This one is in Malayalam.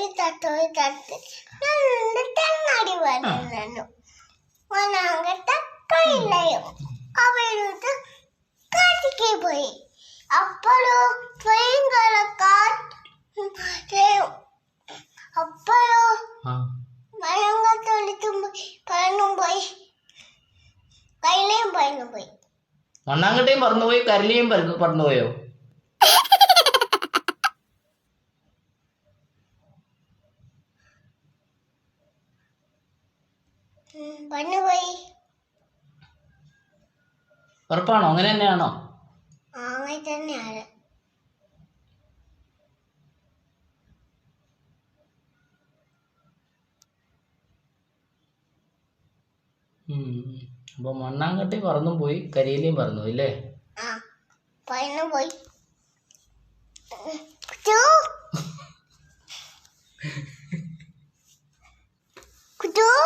ഒരു തട്ട് ഒരു നല്ല തെങ്ങാടി വരുന്നു ഒന്നാങ്കത്തെ കയ്യിലയും അവരുടെ കാട്ടിക്ക് പോയി. അപ്പോഴോ ഭയങ്കര കാറ്റ്. അപ്പോഴോ ആ. മഴങ്ങത്തൊളിച്ചും പഴനും പോയി. കയ്യിലേയും പഴനും പോയി. മണ്ണാങ്കട്ടയും പറന്നുപോയി കരലിയും പറന്നു പന്നു പോയി. ഉറപ്പാണോ? അങ്ങനെ തന്നെയാണോ? അങ്ങനെ. അപ്പൊ മണ്ണാങ്കട്ടി പറന്നും പോയി കരിയിലയും പറന്നു പോയി അല്ലേ? പോയി.